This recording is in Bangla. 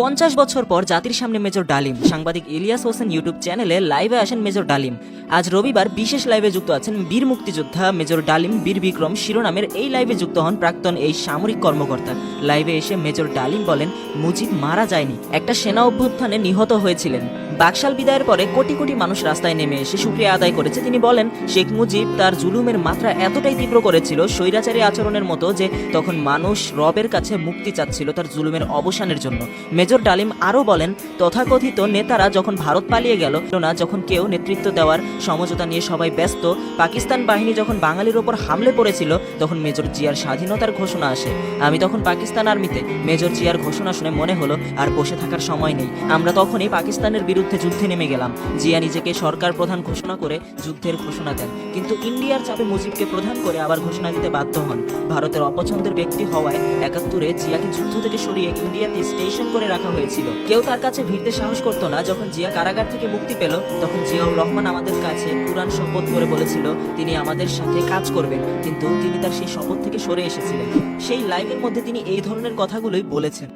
পঞ্চাশ বছর পর জাতির সামনে মেজর ডালিম। সাংবাদিক ইলিয়াস হোসেন ইউটিউব চ্যানেলে লাইভে আসেন মেজর ডালিম। আজ রবিবার বিশেষ লাইভে যুক্ত আছেন বীর মুক্তিযোদ্ধা মেজর ডালিম বীর বিক্রম শিরোনামের এই লাইভে যুক্ত হন প্রাক্তন এই সামরিক কর্মকর্তা। লাইভে এসে মেজর ডালিম বলেন, মুজিব মারা যায়নি। একটা সেনা অভ্যুত্থানে নিহত হয়েছিলেন। বাকশাল বিদায়ের পরে কোটি কোটি মানুষ রাস্তায় নেমে এসে সুক্রিয়া আদায় করেছে। তিনি বলেন, শেখ মুজিব তার জুলুমের মাত্রা এতটাই তীব্র করেছিল স্বৈরাচারী আচরণের মতো যে তখন মানুষ রবের কাছে মুক্তি চাচ্ছিল তার জুলুমের অবসানের জন্য। মেজর ডালিম আরও বলেন, তথাকথিত নেতারা যখন ভারত পালিয়ে গেল, না, যখন কেউ নেতৃত্ব দেওয়ার সমঝোতা নিয়ে সবাই ব্যস্ত, পাকিস্তান বাহিনী যখন বাঙালির ওপর হামলে পড়েছিল, তখন মেজর জিয়ার স্বাধীনতার ঘোষণা আসে। আমি তখন পাকিস্তান আর্মিতে, মেজর জিয়ার ঘোষণা শুনে মনে হলো, আর বসে থাকার সময় নেই। আমরা তখনই পাকিস্তানের বিরুদ্ধে যুদ্ধে নেমে গেলাম। জিয়া নিজেকে সরকার প্রধান ঘোষণা করে যুদ্ধের ঘোষণা দেন। কিন্তু ইন্ডিয়ার চাপে মুজিবকে প্রধান করে আবার ঘোষণা দিতে বাধ্য হন। ভারতের অপছন্দের ব্যক্তি হওয়ায় একাত্তরে জিয়াকে যুদ্ধ থেকে সরিয়ে ইন্ডিয়াতে স্টেশন করে রাখা হয়েছিল। কেউ তার কাছে ভিড়তে সাহস করতো না। যখন জিয়া কারাগার থেকে মুক্তি পেল, তখন জিয়াউর রহমান আমাদের কাছে কোরআন শপথ করে বলেছিল, তিনি আমাদের সাথে কাজ করবেন। কিন্তু তিনি তার সেই শপথ থেকে সরে এসেছিলেন। সেই লাইভের মধ্যে তিনি এই ধরনের কথাগুলোই বলেছেন।